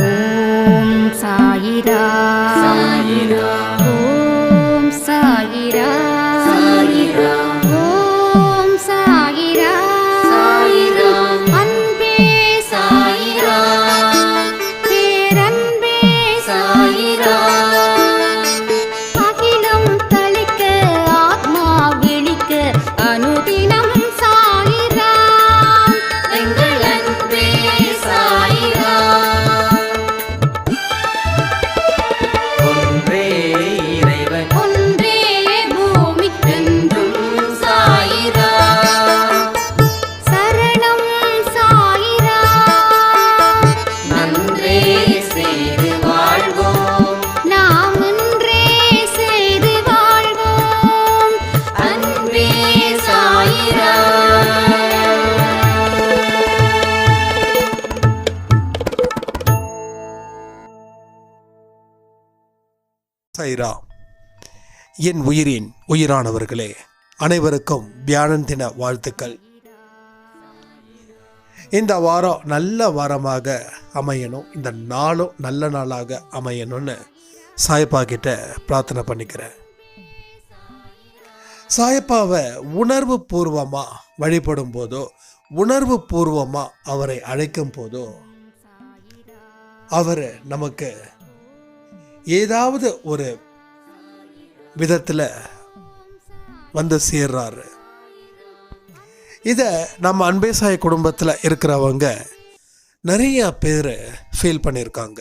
ஓம் சாயிரா சாயிரா ஓம் சாய்ரா என் உயிரின் உயிரானவர்களே அனைவருக்கும் வியாழன் தின வாழ்த்துக்கள். இந்த வாரம் நல்ல வாரமாக அமையணும் இந்த நாளும் நல்ல நாளாக அமையணும்னு சாயப்பா கிட்ட பிரார்த்தனை பண்ணிக்கிறேன். சாயப்பாவை உணர்வு பூர்வமாக வழிபடும் போதோ உணர்வு பூர்வமாக அவரை அழைக்கும் போதோ அவர் நமக்கு ஏதாவது ஒரு விதத்தில் வந்து சேர்றாரு. இதை நம்ம அன்பேசாய குடும்பத்தில் இருக்கிறவங்க நிறைய பேர் ஃபீல் பண்ணியிருக்காங்க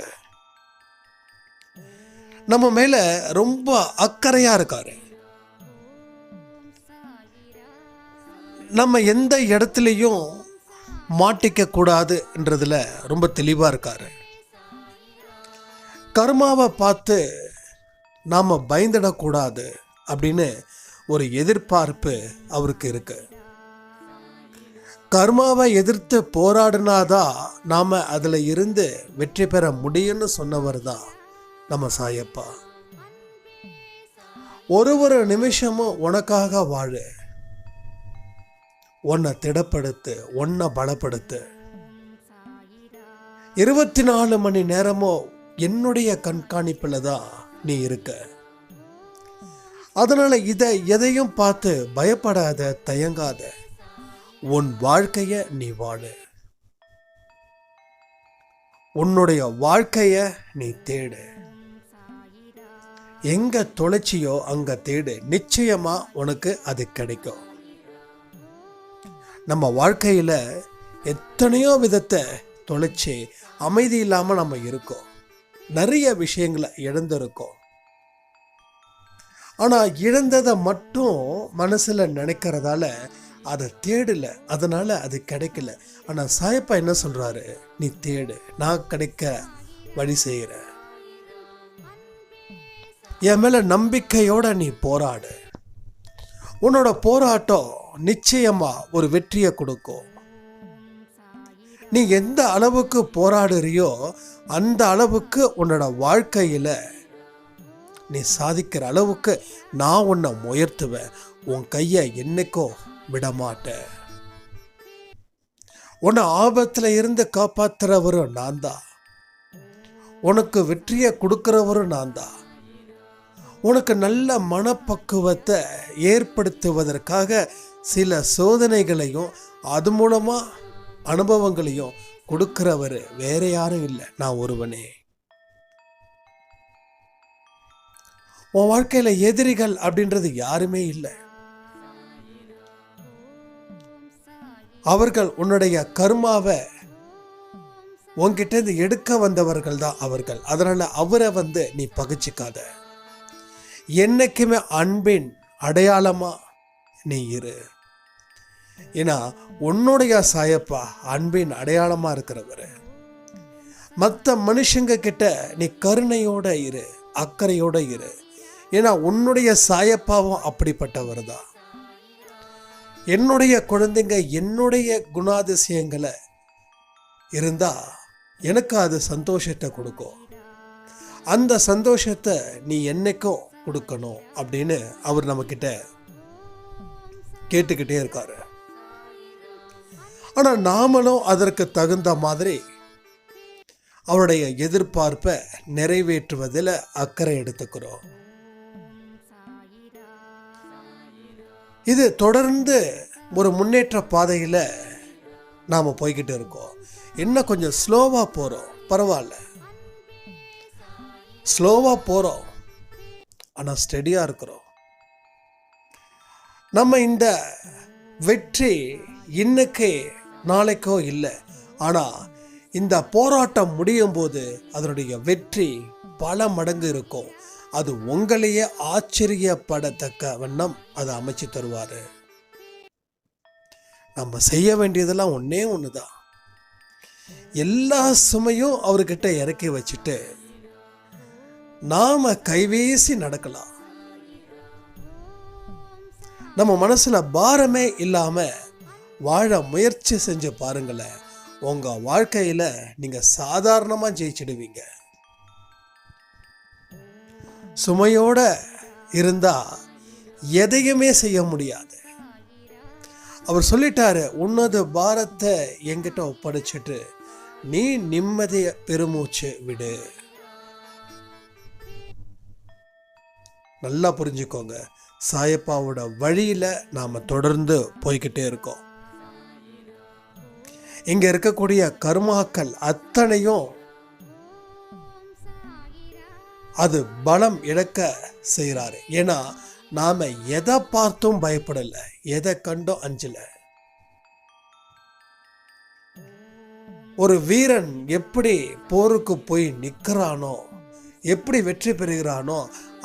நம்ம மேலே ரொம்ப அக்கறையாக இருக்காரு. நம்ம எந்த இடத்துலையும் மாட்டிக்க கூடாதுன்றதுல ரொம்ப தெளிவாக இருக்காரு. கர்மாவை பார்த்து நாம் பயந்துடக்கூடாது அப்படின்னு ஒரு எதிர்பார்ப்பு அவருக்கு இருக்கு. கர்மாவை எதிர்த்து போராடினாதான் நாம் அதில் இருந்து வெற்றி பெற முடியும்னு சொன்னவர் தான் நம்ம சாயப்பா. ஒரு ஒரு நிமிஷமும் உனக்காக வாழு. உன்னை திடப்படுத்து உன்னை பலப்படுத்து. இருபத்தி நாலு மணி நேரமும் என்னுடைய கண்காணிப்பில் தான் நீ இருக்க. அதனால் இதை எதையும் பார்த்து பயப்படாத தயங்காத. உன் வாழ்க்கையை நீ வாழு. உன்னுடைய வாழ்க்கையை நீ தேடு. எங்க தொலைச்சியோ அங்க தேடு. நிச்சயமா உனக்கு அது கிடைக்கும். நம்ம வாழ்க்கையில எத்தனையோ விதத்தை தொலைச்சி அமைதி இல்லாம நம்ம இருக்கோம். நிறைய விஷயங்களை இழந்திருக்கோம். ஆனால் இழந்ததை மட்டும் மனசில் நினைக்கிறதால அதை தேடல. அதனால் அது கிடைக்கல. ஆனால் சாயப்பா என்ன சொல்கிறாரு நீ தேடு. நான் கிடைக்க வழி செய்கிறேன் என் மேலே நம்பிக்கையோட நீ போராடு. உன்னோட போராட்டம் நிச்சயமாக ஒரு வெற்றியை கொடுக்கும். நீ எந்த அளவுக்கு போராடுறியோ அந்த அளவுக்கு உன்னோட வாழ்க்கையில் நீ சாதிக்கிற அளவுக்கு நான் உன்னை முயர்த்துவேன் உன் கையை என்னைக்கோ விடமாட்டேன். உன்னை ஆபத்தில் இருந்து காப்பாற்றுறவரும் நான் தான். உனக்கு வெற்றியை கொடுக்குறவரும் நான் தான். உனக்கு நல்ல மனப்பக்குவத்தை ஏற்படுத்துவதற்காக சில சோதனைகளையும் அது மூலமாக அனுபவங்களையும் கொடுக்கிறவர் வேற யாரும் இல்லை. நான் ஒருவனே. உன் வாழ்க்கையில எதிரிகள் அப்படின்றது யாருமே இல்லை. அவர்கள் உன்னுடைய கர்மாவை உன்கிட்ட இருந்து எடுக்க வந்தவர்கள் தான் அவர்கள். அதனால அவரை வந்து நீ பகிச்சிக்காத. என்னைக்குமே அன்பின் அடையாளமா நீ இரு. ஏன்னா உன்னுடைய சாயப்பா அன்பின் அடையாளமா இருக்கிறவர். மற்ற மனுஷங்க கிட்ட நீ கருணையோட இரு அக்கறையோட இரு. ஏன்னா உன்னுடைய சாயப்பாவும் அப்படிப்பட்டவர் தான் என்னுடைய குழந்தைங்க என்னுடைய குணாதிசயங்களை இருந்தா எனக்கு அது சந்தோஷத்தை கொடுக்கும். அந்த சந்தோஷத்தை நீ என்னைக்கும் கொடுக்கணும் அப்படின்னு அவர் நம்மக்கிட்ட கேட்டுக்கிட்டே இருக்காரு. ஆனால் நாமளும் அதற்கு தகுந்த மாதிரி அவருடைய எதிர்பார்ப்பை நிறைவேற்றுவதில் அக்கறை எடுத்துக்கிறோம். இது தொடர்ந்து ஒரு முன்னேற்ற பாதையில் நாம் போய்கிட்டு இருக்கோம். இன்னும் கொஞ்சம் ஸ்லோவாக போகிறோம் பரவாயில்ல. ஸ்லோவாக போகிறோம் ஆனால் ஸ்டெடியாக இருக்கிறோம். நம்ம இந்த வெற்றி இன்னைக்கு நாளைக்கோ இல்லை. ஆனால் இந்த போராட்டம் முடியும் போது அதனுடைய வெற்றி பல மடங்கு இருக்கும். அது உங்களையே ஆச்சரியப்படத்தக்க வண்ணம் அதை அமைச்சு தருவார். நம்ம செய்ய வேண்டியதெல்லாம் ஒன்றே ஒன்று தான் எல்லா சுமையும் அவர்கிட்ட இறக்கி வச்சுட்டு நாம் கைவேசி நடக்கலாம். நம்ம மனசில் பாரமே இல்லாமல் வாழ முயற்சி செஞ்சு பாருங்களேன். உங்கள் வாழ்க்கையில் நீங்கள் சாதாரணமாக ஜெயிச்சிடுவீங்க. சுமையோட இருந்தால் எதையுமே செய்ய முடியாது. அவர் சொல்லிட்டாரு உன்னது பாரத்தை என்கிட்ட ஒப்படைச்சிட்டு நீ நிம்மதிய பெருமூச்சு விடு. நல்லா புரிஞ்சுக்கோங்க. சாயப்பாவோட வழியில் நாம் தொடர்ந்து போய்கிட்டே இருக்கோம். இங்கே இருக்கக்கூடிய கர்மாக்கள் அத்தனையும் அது பலம் இழக்க செய்கிறாரு ஏன்னா நாம் எதை பார்த்தும் பயப்படலை எதை கண்டும் அஞ்சல. ஒரு வீரன் எப்படி போருக்கு போய் நிற்கிறானோ எப்படி வெற்றி பெறுகிறானோ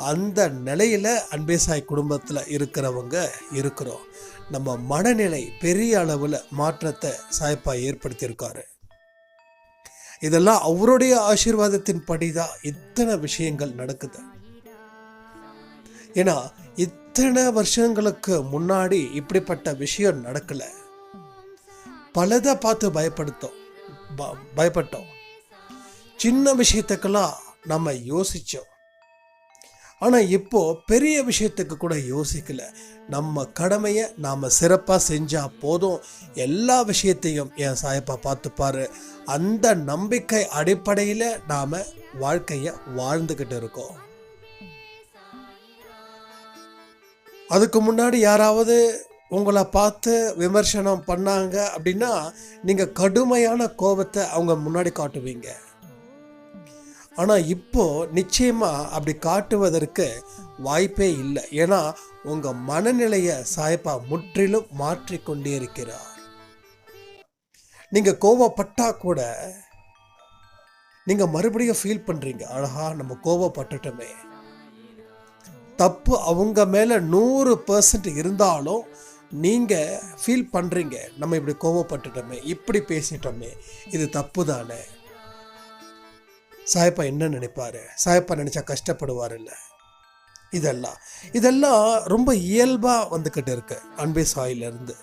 அந்த நிலையில் அன்பேசாய் குடும்பத்தில் இருக்கிறவங்க இருக்கிறோம். நம்ம மனநிலை பெரிய அளவில் மாற்றத்தை சாய்ப்பா ஏற்படுத்தியிருக்காரு. இதெல்லாம் அவருடைய ஆசீர்வாதத்தின் படிதான் இத்தனை விஷயங்கள் நடக்குது. ஏன்னா இத்தனை வருஷங்களுக்கு முன்னாடி இப்படிப்பட்ட விஷயம் நடக்கல. பலதை பார்த்து பயப்படுத்தோம். ப- பயப்பட்டோம். சின்ன விஷயத்துக்கெல்லாம் நம்ம யோசிச்சோம். ஆனால் இப்போ பெரிய விஷயத்துக்கு கூட யோசிக்கல. நம்ம கடமையை நாம் சிறப்பாக செஞ்சால் போதும். எல்லா விஷயத்தையும் என் சாயப்பா பார்த்துப்பாரு அந்த நம்பிக்கை அடிப்படையில் நாம் வாழ்க்கைய வாழ்ந்துக்கிட்டு இருக்கோம். அதுக்கு முன்னாடி யாராவது உங்களை பார்த்து விமர்சனம் பண்ணாங்க அப்படின்னா நீங்கள் கடுமையான கோபத்தை அவங்க முன்னாடி காட்டுவீங்க. ஆனால் இப்போ நிச்சயமாக அப்படி காட்டுவதற்கு வாய்ப்பே இல்லை. ஏன்னா உங்கள் மனநிலையை சாய்ப்பா முற்றிலும் மாற்றி கொண்டே இருக்கிறார் நீங்கள் கோவப்பட்டா கூட நீங்கள் மறுபடியும் ஃபீல் பண்ணுறீங்க அழகா நம்ம கோவப்பட்டுட்டோமே. தப்பு அவங்க மேலே நூறு பர்சன்ட் இருந்தாலும் நீங்கள் ஃபீல் பண்ணுறீங்க நம்ம இப்படி கோவப்பட்டுட்டோமே இப்படி பேசிட்டோமே இது தப்பு தானே சாயப்பா என்ன நினைப்பாரு? சாயப்பா நினைச்சா கஷ்டப்படுவார் இதெல்லாம் இதெல்லாம் ரொம்ப இயல்பாக வந்துக்கிட்டு இருக்கு அன்பே சாயிலிருந்து.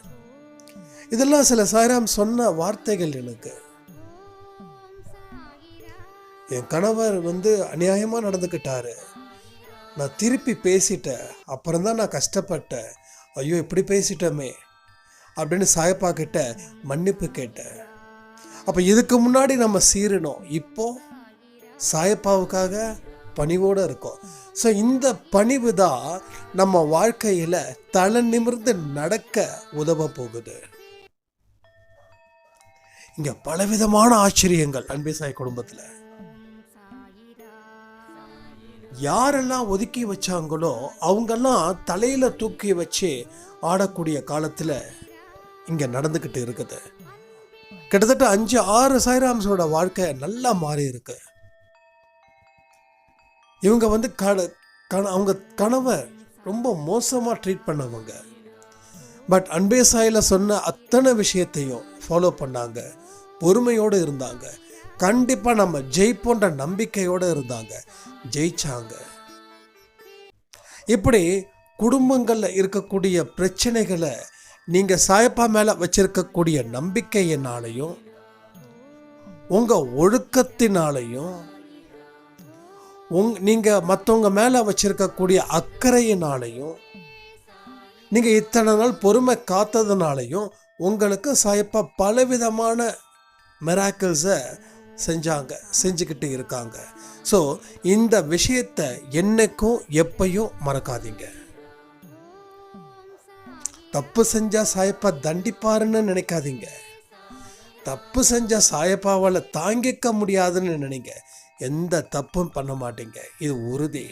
இதெல்லாம் சில சாய்ராம் சொன்ன வார்த்தைகள் எனக்கு. என் கணவர் வந்து அநியாயமாக நடந்துக்கிட்டாரு நான் திருப்பி பேசிட்டேன். அப்புறம் தான் நான் கஷ்டப்பட்டேன். ஐயோ இப்படி பேசிட்டோமே அப்படின்னு சாயப்பா கிட்ட மன்னிப்பு கேட்டேன். அப்போ இதுக்கு முன்னாடி நம்ம சீரணும் இப்போது சாயப்பாவுக்காக பணிவோடு இருக்கும். ஸோ இந்த பணிவு தான் நம்ம வாழ்க்கையில் தலை நிமிர்ந்து நடக்க உதவ போகுது. இங்கே பலவிதமான ஆச்சரியங்கள் அன்பே சாய் குடும்பத்தில். யாரெல்லாம் ஒதுக்கி வச்சாங்களோ அவங்கெல்லாம் தலையில் தூக்கி வச்சு ஆடக்கூடிய காலத்தில் இங்கே நடந்துக்கிட்டு இருக்குது. கிட்டத்தட்ட அஞ்சு ஆறு சாய்ராம்ஸோட வாழ்க்கை நல்லா மாறி இருக்குது இவங்க வந்து கண கண- அவங்க கணவை ரொம்ப மோசமாக ட்ரீட் பண்ணவங்க. பட் அன்பே சாயில சொன்ன அத்தனை விஷயத்தையும் ஃபாலோ பண்ணாங்க. பொறுமையோடு இருந்தாங்க. கண்டிப்பாக நம்ம ஜெயிப்போன்ற நம்பிக்கையோடு இருந்தாங்க. ஜெயிச்சாங்க. இப்படி குடும்பங்களில் இருக்கக்கூடிய பிரச்சனைகளை நீங்கள் சாயப்பா மேலே வச்சிருக்கக்கூடிய நம்பிக்கையினாலையும் உங்கள் ஒழுக்கத்தினாலையும் உங் நீங்கள் மற்றவங்க மேலே வச்சுருக்கக்கூடிய அக்கறையினாலையும் நீங்கள் இத்தனை நாள் பொறுமை காத்ததுனாலையும் உங்களுக்கு சாயப்பா பலவிதமான மெராக்கிள்ஸை செஞ்சாங்க செஞ்சுக்கிட்டு இருக்காங்க. ஸோ இந்த விஷயத்தை என்னைக்கும் எப்பையும் மறக்காதீங்க. தப்பு செஞ்சால் சாயப்பா தண்டிப்பாருன்னு நினைக்காதீங்க. தப்பு செஞ்சால் சாயப்பாவால் தாங்கிக்க முடியாதுன்னு நினைங்க. எந்த தப்பும் பண்ண மாட்டீங்க. இது உறுதி.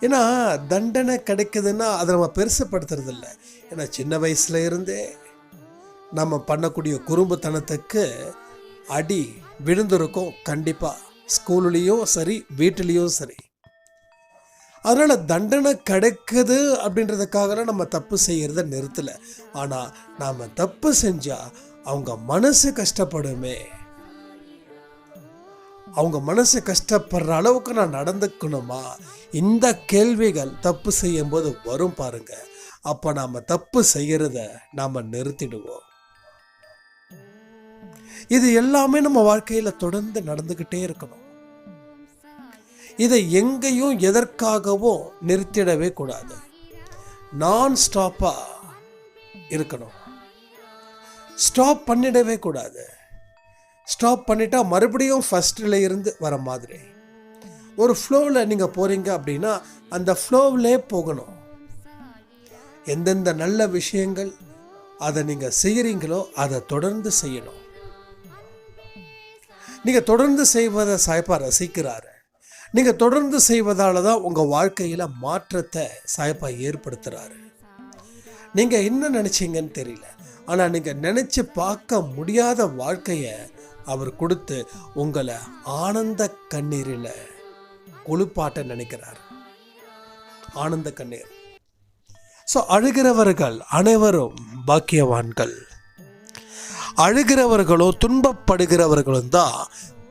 ஏன்னா தண்டனை கிடைக்குதுன்னா அதை நம்ம பெருசுப்படுத்துறது இல்லை ஏன்னா சின்ன வயசுல இருந்தே நம்ம பண்ணக்கூடிய குறும்புத்தனத்துக்கு அடி விழுந்திருக்கும் கண்டிப்பாக ஸ்கூல்லேயும் சரி வீட்டிலையும் சரி. அதனால் தண்டனை கிடைக்குது அப்படின்றதுக்காகலாம் நம்ம தப்பு செய்கிறத நிறுத்தலை. ஆனால் நாம் தப்பு செஞ்சால் அவங்க மனசு கஷ்டப்படுமே. அவங்க மனசு கஷ்டப்படுற அளவுக்கு நான் நடந்துக்கணுமா? இந்த கேள்விகள் தப்பு செய்யும்போது வரும் பாருங்க. அப்போ நாம் தப்பு செய்கிறத நாம் நிறுத்திடுவோம். இது எல்லாமே நம்ம வாழ்க்கையில் தொடர்ந்து நடந்துக்கிட்டே இருக்கணும். இதை எங்கேயும் எதற்காகவும் நிறுத்திடவே கூடாது. நான் ஸ்டாப்பாக இருக்கணும். ஸ்டாப் பண்ணிடவே கூடாது. ஸ்டாப் பண்ணிட்டா மறுபடியும் ஃபஸ்ட்டில் இருந்து வர மாதிரி. ஒரு ஃப்ளோவில் நீங்கள் போகிறீங்க அப்படின்னா அந்த ஃப்ளோவிலே போகணும். எந்தெந்த நல்ல விஷயங்கள் அதை நீங்கள் செய்கிறீங்களோ அதை தொடர்ந்து செய்யணும். நீங்கள் தொடர்ந்து செய்வதை சாய்ப்பா ரசிக்கிறாரு. நீங்கள் தொடர்ந்து செய்வதால தான் உங்கள் வாழ்க்கையில் மாற்றத்தை சாய்ப்பா ஏற்படுத்துகிறாரு நீங்கள் என்ன நினச்சிங்கன்னு தெரியல. ஆனால் நீங்கள் நினச்சி பார்க்க முடியாத வாழ்க்கையை அவர் கொடுத்து உங்களை ஆனந்த கண்ணீரில் குளிப்பாட்ட நினைக்கிறார். ஆனந்த கண்ணீர். ஸோ அழுகிறவர்கள் அனைவரும் பாக்கியவான்கள். அழுகிறவர்களும் துன்பப்படுகிறவர்களும் தான்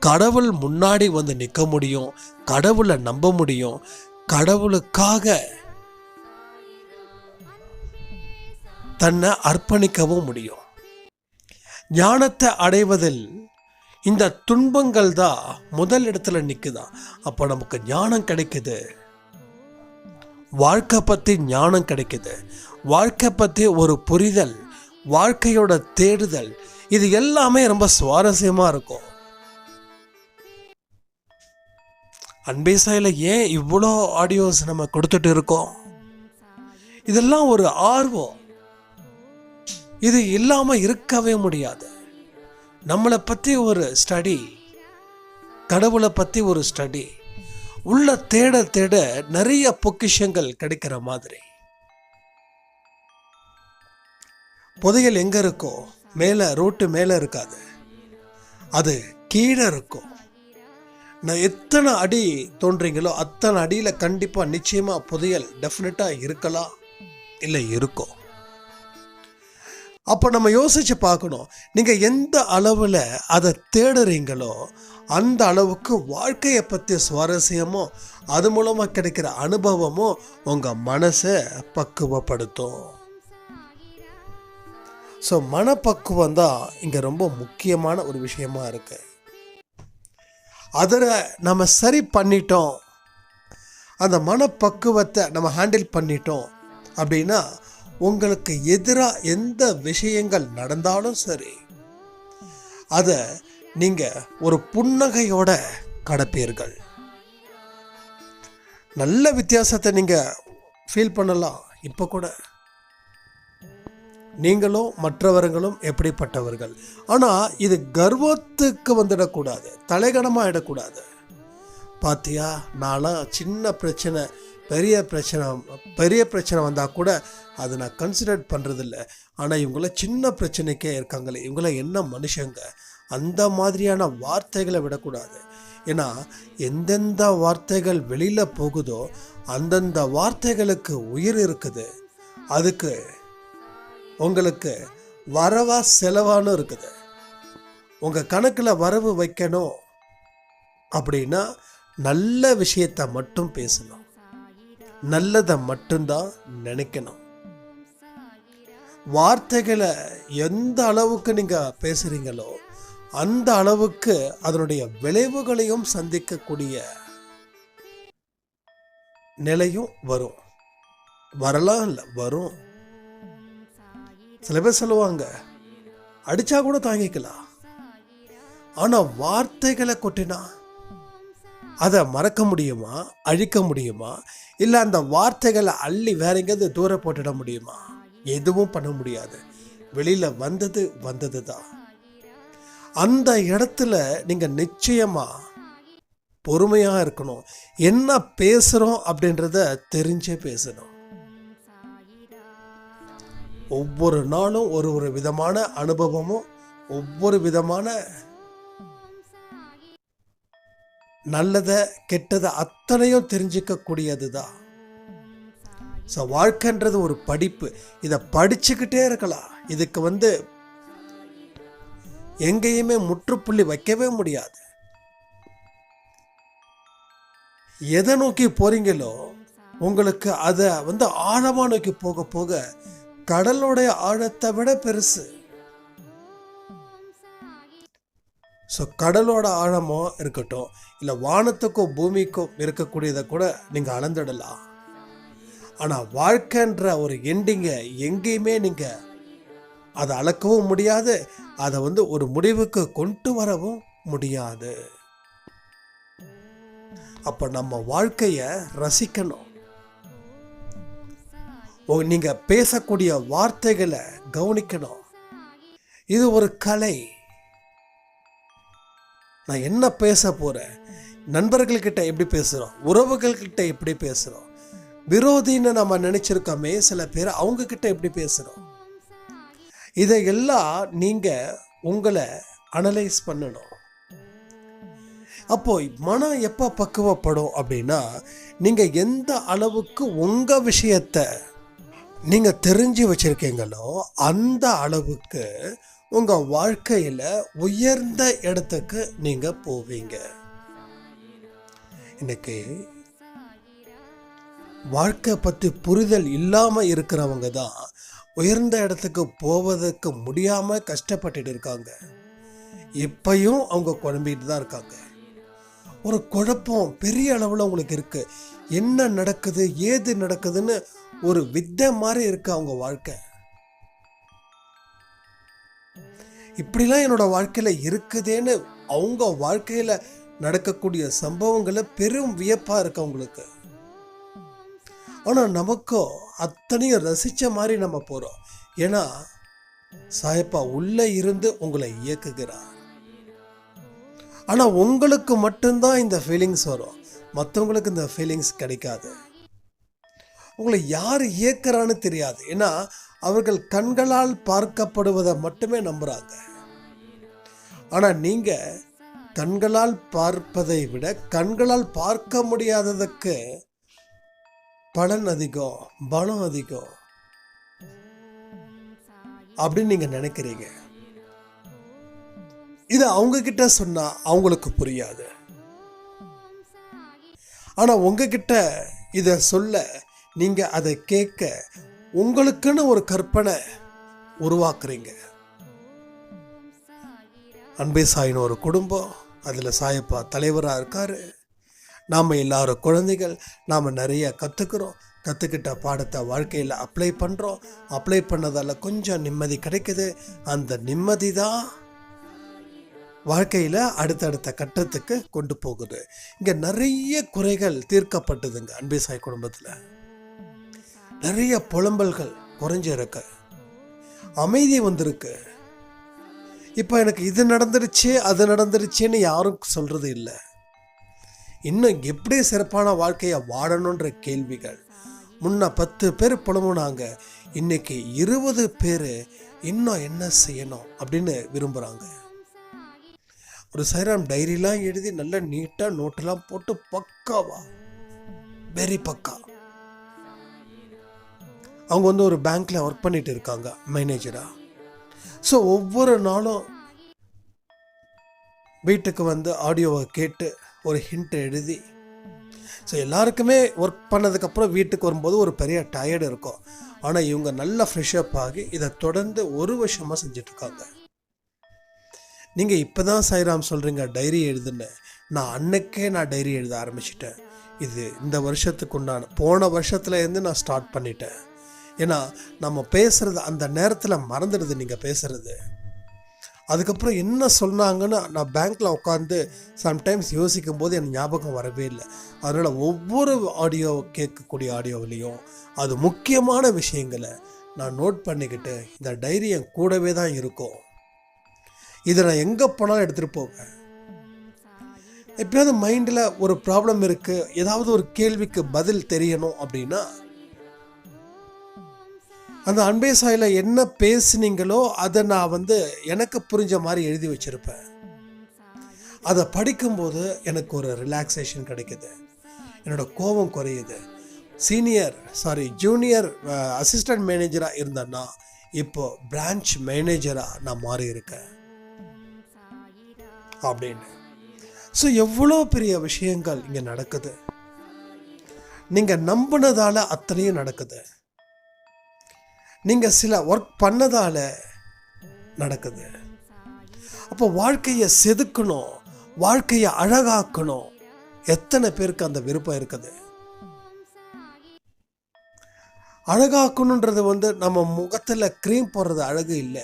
கடவுள் முன்னாடி வந்து நிற்க முடியும் கடவுளை நம்ப முடியும் கடவுளுக்காக தன்னை அர்ப்பணிக்கவும் முடியும். ஞானத்தை அடைவதில் இந்த துன்பங்கள் தான் முதல் இடத்துல நிற்குதான் அப்போ நமக்கு ஞானம் கிடைக்குது. வாழ்க்கை பற்றி ஞானம் கிடைக்குது. வாழ்க்கை பற்றி ஒரு புரிதல் வாழ்க்கையோட தேடுதல் இது எல்லாமே ரொம்ப சுவாரஸ்யமாக இருக்கும். அன்பேசாயில் ஏன் இவ்வளோ ஆடியோஸ் நம்ம கொடுத்துட்டு இருக்கோம்? இதெல்லாம் ஒரு ஆர்வம். இது இல்லாமல் இருக்கவே முடியாது. நம்மளை பற்றி ஒரு ஸ்டடி கடவுளை பற்றி ஒரு ஸ்டடி உள்ள தேட தேட நிறைய பொக்கிஷங்கள் கிடைக்கிற மாதிரி. புதையல் எங்கே இருக்கோ மேலே ரோட்டு மேலே இருக்காது. அது கீழே இருக்கும். நான் எத்தனை அடி தோன்றீங்களோ அத்தனை அடியில் கண்டிப்பாக நிச்சயமாக புதையல் டெஃபினட்டாக இருக்கலாம் இல்லை இருக்கும் அப்போ நம்ம யோசித்து பார்க்கணும். நீங்கள் எந்த அளவில் அதை தேடுறீங்களோ அந்த அளவுக்கு வாழ்க்கையை பற்றி சுவாரஸ்யமோ அது மூலமாக கிடைக்கிற அனுபவமோ உங்கள் மனசை பக்குவப்படுத்தும். ஸோ மனப்பக்குவம் தான் இங்கே ரொம்ப முக்கியமான ஒரு விஷயமா இருக்குது அதில் நம்ம சரி பண்ணிட்டோம். அந்த மனப்பக்குவத்தை நம்ம ஹேண்டில் பண்ணிட்டோம். அப்படின்னா உங்களுக்கு எதிராக எந்த விஷயங்கள் நடந்தாலும் சரி அதை நீங்கள் ஒரு புன்னகையோட கடப்பீர்கள். நல்ல வித்தியாசத்தை நீங்கள் ஃபீல் பண்ணலாம் இப்போ கூட. நீங்களும் மற்றவர்களும் எப்படிப்பட்டவர்கள்? ஆனால் இது கர்வத்துக்கு வந்துடக்கூடாது தலைகணமாக ஆகிடக்கூடாது பார்த்தியா நான்லாம் சின்ன பிரச்சனை பெரிய பிரச்சனை பெரிய பிரச்சனை வந்தால் கூட அதை நான் கன்சிடர் பண்ணுறதில்ல ஆனால் இவங்களாம் சின்ன பிரச்சனைக்கே இருக்காங்களே. இவங்களாம் என்ன மனுஷங்க? அந்த மாதிரியான வார்த்தைகளை விடக்கூடாது. ஏன்னா எந்தெந்த வார்த்தைகள் வெளியில் போகுதோ அந்தந்த வார்த்தைகளுக்கு உயிர் இருக்குது. அதுக்கு உங்களுக்கு வரவா செலவானும் இருக்குது. உங்கள் கணக்கில் வரவு வைக்கணும் அப்படின்னா நல்ல விஷயத்தை மட்டும் பேசணும். நல்லதை மட்டும்தான் நினைக்கணும். வார்த்தைகளை எந்த அளவுக்கு நீங்கள் பேசுகிறீங்களோ அந்த அளவுக்கு அதனுடைய விளைவுகளையும் சந்திக்கக்கூடிய நிலையும் வரும். வரலாம் இல்லை வரும். சில பேர் சொல்லுவாங்க அடிச்சா கூட தாங்கிக்கலாம். ஆனால் வார்த்தைகளை கொட்டினா அதை மறக்க முடியுமா அழிக்க முடியுமா? இல்லை அந்த வார்த்தைகளை அள்ளி வேற எங்கேயாவது தூர போட்டுட முடியுமா? எதுவும் பண்ண முடியாது. வெளியில் வந்தது வந்தது தான். அந்த இடத்துல நீங்கள் நிச்சயமாக பொறுமையாக இருக்கணும். என்ன பேசுகிறோம் அப்படின்றத தெரிஞ்சே பேசணும். ஒவ்வொரு நாளும் ஒரு ஒரு விதமான அனுபவமும் ஒவ்வொரு விதமான நல்லதை கெட்டதை அத்தனையும் தெரிஞ்சிக்கக்கூடியது தான். ஸோ வாழ்க்கைன்றது ஒரு படிப்பு. இதை படிச்சுக்கிட்டே இருக்கலாம். இதுக்கு வந்து எங்கேயுமே முற்றுப்புள்ளி வைக்கவே முடியாது. எதை நோக்கி போறீங்களோ உங்களுக்கு அதை வந்து ஆழமாக நோக்கி போக போக கடலுடைய ஆழத்தை விட பெருசு. ஸோ கடலோட ஆழமோ இருக்கட்டும் இல்லை வானத்துக்கோ பூமிக்கோ இருக்கக்கூடியதை கூட நீங்கள் அளந்துடலாம். ஆனால் வாழ்க்கைன்ற ஒரு எண்டிங்கை எங்கேயுமே நீங்கள் அதை அளக்கவும் முடியாது. அதை வந்து ஒரு முடிவுக்கு கொண்டு வரவும் முடியாது. அப்போ நம்ம வாழ்க்கையை ரசிக்கணும். ஓ நீங்கள் பேசக்கூடிய வார்த்தைகளை கவனிக்கணும். இது ஒரு கலை. நான் என்ன பேச போகிறேன் நண்பர்கள்கிட்ட எப்படி பேசுகிறோம் உறவுகள்கிட்ட எப்படி பேசுகிறோம் விரோதின்னு நம்ம நினச்சிருக்கோமே சில பேர் அவங்கக்கிட்ட எப்படி பேசுகிறோம் இதையெல்லாம் நீங்கள் உங்களை அனலைஸ் பண்ணணும். அப்போ மனம் எப்போ பக்குவப்படும் அப்படின்னா நீங்கள் எந்த அளவுக்கு உங்கள் விஷயத்தை நீங்கள் தெரிஞ்சு வச்சிருக்கீங்களோ அந்த அளவுக்கு உங்கள் வாழ்க்கையில் உயர்ந்த இடத்துக்கு நீங்கள் போவீங்க. இன்னைக்கு வாழ்க்கை பற்றி புரிதல் இல்லாமல் இருக்கிறவங்க தான் உயர்ந்த இடத்துக்கு போவதற்கு முடியாமல் கஷ்டப்பட்டுட்டு இருக்காங்க. இப்பயும் அவங்க குழம்பிட்டு தான் இருக்காங்க. ஒரு குழப்பம் பெரிய அளவில் உங்களுக்கு இருக்குது என்ன நடக்குது ஏது நடக்குதுன்னு ஒரு வித்தை மாதிரி இருக்கு அவங்க வாழ்க்கை. இப்படிலாம் என்னோட வாழ்க்கையில் இருக்குதேன்னு அவங்க வாழ்க்கையில் நடக்கக்கூடிய சம்பவங்களை பெரும் வியப்பாக இருக்கு அவங்களுக்கு. ஆனால் நமக்கோ அத்தனையும் ரசித்த மாதிரி நம்ம போகிறோம் ஏன்னா சாயப்பா உள்ளே இருந்து உங்களை இயக்குகிறார். ஆனால் உங்களுக்கு மட்டும்தான் இந்த ஃபீலிங்ஸ் வரும். மற்றவங்களுக்கு இந்த ஃபீலிங்ஸ் கிடைக்காது. உங்களை யார் இயக்குறான்னு தெரியாது. ஏன்னா அவர்கள் கண்களால் பார்க்கப்படுவதை மட்டுமே நம்புகிறாங்க ஆனால் நீங்கள் கண்களால் பார்ப்பதை விட கண்களால் பார்க்க முடியாததுக்கு பலன் அதிகம் பலம் அதிகம் அப்படின்னு நீங்க நினைக்கிறீங்க. இது அவங்க கிட்ட சொன்னா அவங்களுக்கு புரியாது. ஆனா உங்ககிட்ட இத சொல்ல நீங்க அதை கேட்க உங்களுக்குன்னு ஒரு கற்பனை உருவாக்குறீங்க. அன்பே சாயின்னு ஒரு குடும்பம் அதில் சாயப்பா தலைவராக இருக்காரு. நாம் எல்லாரும் குழந்தைகள் நாம் நிறைய கற்றுக்குறோம் கற்றுக்கிட்ட பாடத்தை வாழ்க்கையில் அப்ளை பண்ணுறோம் அப்ளை பண்ணதால் கொஞ்சம் நிம்மதி கிடைக்குது. அந்த நிம்மதி தான் வாழ்க்கையில் அடுத்தடுத்த கட்டத்துக்கு கொண்டு போகுது. இங்கே நிறைய குறைகள் தீர்க்கப்பட்டதுங்க அன்பே சாய் குடும்பத்தில். நிறைய புலம்பல்கள் குறைஞ்சிருக்கு. அமைதி வந்திருக்கு. இப்போ எனக்கு இது நடந்துருச்சு அது நடந்துருச்சுன்னு யாரும் சொல்கிறது இல்லை. இன்னும் எப்படி சிறப்பான வாழ்க்கையை வாழணுன்ற கேள்விகள். முன்ன பத்து பேர் புலம்புனாங்க இன்னைக்கு இருபது பேர் இன்னும் என்ன செய்யணும் அப்படின்னு விரும்புகிறாங்க ஒரு சைராம் டைரிலாம் எழுதி நல்ல நீட்டாக நோட்டெல்லாம் போட்டு பக்காவா? வெரி பக்கா. அவங்க வந்து ஒரு பேங்க்ல ஒர்க் பண்ணிட்டு இருக்காங்க மேனேஜரா ஸோ ஒவ்வொரு நாளும் வீட்டுக்கு வந்து ஆடியோவை கேட்டு ஒரு ஹிண்ட் எழுதி. ஸோ எல்லாருக்குமே ஒர்க் பண்ணதுக்கப்புறம் வீட்டுக்கு வரும்போது ஒரு பெரிய டயர்டு இருக்கும். ஆனால் இவங்க நல்லா ஃப்ரெஷ்அப் ஆகி இதை தொடர்ந்து ஒரு வருஷமாக செஞ்சிட்ருக்காங்க. நீங்கள் இப்போ தான் சாய்ராம் சொல்கிறீங்க டைரி எழுதுன்னு. நான் அன்னைக்கே நான் டைரி எழுத ஆரம்பிச்சிட்டேன். இது இந்த வருஷத்துக்கு உண்டான போன வருஷத்துலேருந்து நான் ஸ்டார்ட் பண்ணிட்டேன். ஏன்னா நம்ம பேசுகிறது அந்த நேரத்தில் மறந்துடுது நீங்கள் பேசுகிறது அதுக்கப்புறம் என்ன சொன்னாங்கன்னு நான் பேங்க்கில் உட்காந்து சம்டைம்ஸ் யோசிக்கும் போது எனக்கு ஞாபகம் வரவே இல்லை. அதனால் ஒவ்வொரு ஆடியோ கேட்கக்கூடிய ஆடியோவிலையும் அது முக்கியமான விஷயங்களை நான் நோட் பண்ணிக்கிட்டு இந்த டைரி என் கூடவே தான் இருக்கும். இதை நான் எங்கே போனாலும் எடுத்துகிட்டு போவேன். எப்பயாவது மைண்டில் ஒரு ப்ராப்ளம் இருக்குது ஏதாவது ஒரு கேள்விக்கு பதில் தெரியணும் அப்படின்னா அந்த அன்பே சாயில என்ன பேசுனீங்களோ அதை நான் வந்து எனக்கு புரிஞ்ச மாதிரி எழுதி வச்சிருப்பேன். அதை படிக்கும்போது எனக்கு ஒரு ரிலாக்ஸேஷன் கிடைக்குது. என்னோட கோபம் குறையுது. சீனியர் சாரி ஜூனியர் அசிஸ்டன்ட் மேனேஜராக இருந்தேன்னா இப்போ பிரான்ச் மேனேஜராக நான் மாறி இருக்கேன். அப்படின்னு. ஸோ எவ்வளோ பெரிய விஷயங்கள் இங்கே நடக்குது. நீங்கள் நம்பினதால அத்தனையும் நடக்குது. நீங்கள் சில ஒர்க் பண்ணதால் நடக்குது. அப்போ வாழ்க்கையை செதுக்கணும் வாழ்க்கையை அழகாக்கணும். எத்தனை பேருக்கு அந்த விருப்பம் இருக்குது? அழகாக்கணுன்றது வந்து நம்ம முகத்தில் க்ரீம் போடுறது அழகு இல்லை.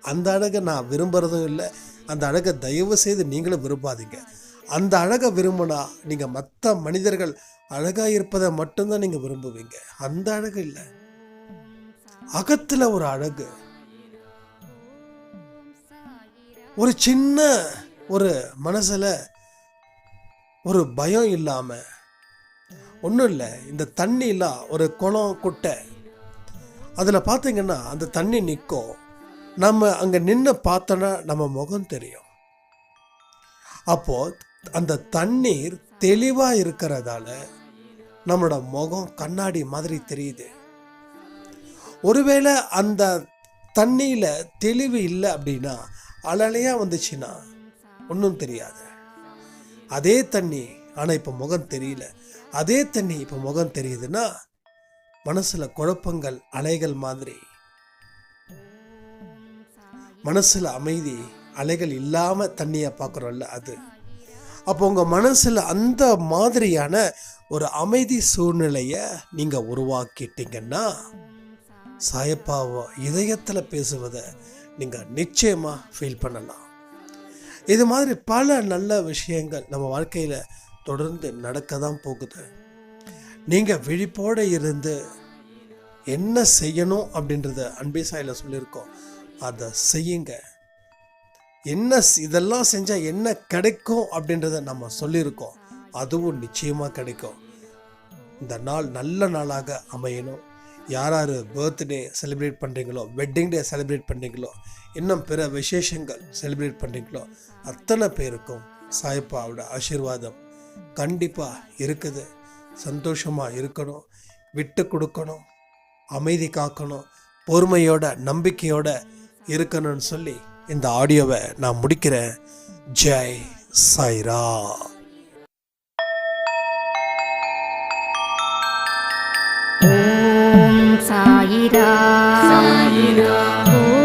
அந்த அழகை நான் விரும்புகிறதும் இல்லை. அந்த அழகை தயவு செய்து நீங்களும் விரும்பாதீங்க. அந்த அழகை விரும்பினா நீங்கள் மற்ற மனிதர்கள் அழகாக இருப்பதை மட்டும்தான் நீங்கள் விரும்புவீங்க. அந்த அழகு இல்லை. அகத்தில் ஒரு அழகு. ஒரு சின்ன ஒரு மனசில் ஒரு பயம் இல்லாமல் ஒன்றும் இல்லை இந்த தண்ணிலாம் ஒரு குளம் குட்டை. அதில் பார்த்தீங்கன்னா அந்த தண்ணி நிற்கும் நம்ம அங்கே நின்று பார்த்தோன்னா நம்ம முகம் தெரியும். அப்போ அந்த தண்ணீர் தெளிவாக இருக்கிறதால நம்மளோட முகம் கண்ணாடி மாதிரி தெரியுது. ஒருவேளை அந்த தண்ணியில் தெளிவு இல்லை அப்படின்னா அலலையாக வந்துச்சுன்னா ஒன்றும் தெரியாது. அதே தண்ணி ஆனால் இப்போ முகம் தெரியல. அதே தண்ணி இப்போ முகம் தெரியுதுன்னா மனசில் குழப்பங்கள் அலைகள் மாதிரி. மனசில் அமைதி அலைகள் இல்லாமல் தண்ணியை பார்க்குறோம்ல அது. அப்போ உங்கள் மனசில் அந்த மாதிரியான ஒரு அமைதி சூழ்நிலையை நீங்கள் உருவாக்கிட்டீங்கன்னா சாயப்பாவோ இதயத்தில் பேசுவதை நீங்கள் நிச்சயமாக ஃபீல் பண்ணலாம். இது மாதிரி பல நல்ல விஷயங்கள் நம்ம வாழ்க்கையில் தொடர்ந்து நடக்க தான் போகுது. நீங்கள் விழிப்போடு இருந்து என்ன செய்யணும் அப்படின்றத அன்பே சாயில் சொல்லியிருக்கோம். அதை செய்யுங்க. என்ன இதெல்லாம் செஞ்சால் என்ன கிடைக்கும் அப்படின்றத நம்ம சொல்லியிருக்கோம். அதுவும் நிச்சயமாக கிடைக்கும். இந்த நாள் நல்ல நாளாக அமையணும். யார் யார் பர்த்டே செலிப்ரேட் பண்ணுறீங்களோ வெட்டிங் டே செலிப்ரேட் பண்ணுறீங்களோ இன்னும் பிற விசேஷங்கள் செலிப்ரேட் பண்ணுறீங்களோ அத்தனை பேருக்கும் சாய்ப்பாவோட ஆசீர்வாதம் கண்டிப்பாக இருக்குது. சந்தோஷமாக இருக்கணும் விட்டு கொடுக்கணும் அமைதி காக்கணும் பொறுமையோட நம்பிக்கையோட இருக்கணும்னு சொல்லி இந்த ஆடியோவை நான் முடிக்கிறேன். ஜெய் சாய்ரா ஓம் சாயிரா சாயிரா ஓம்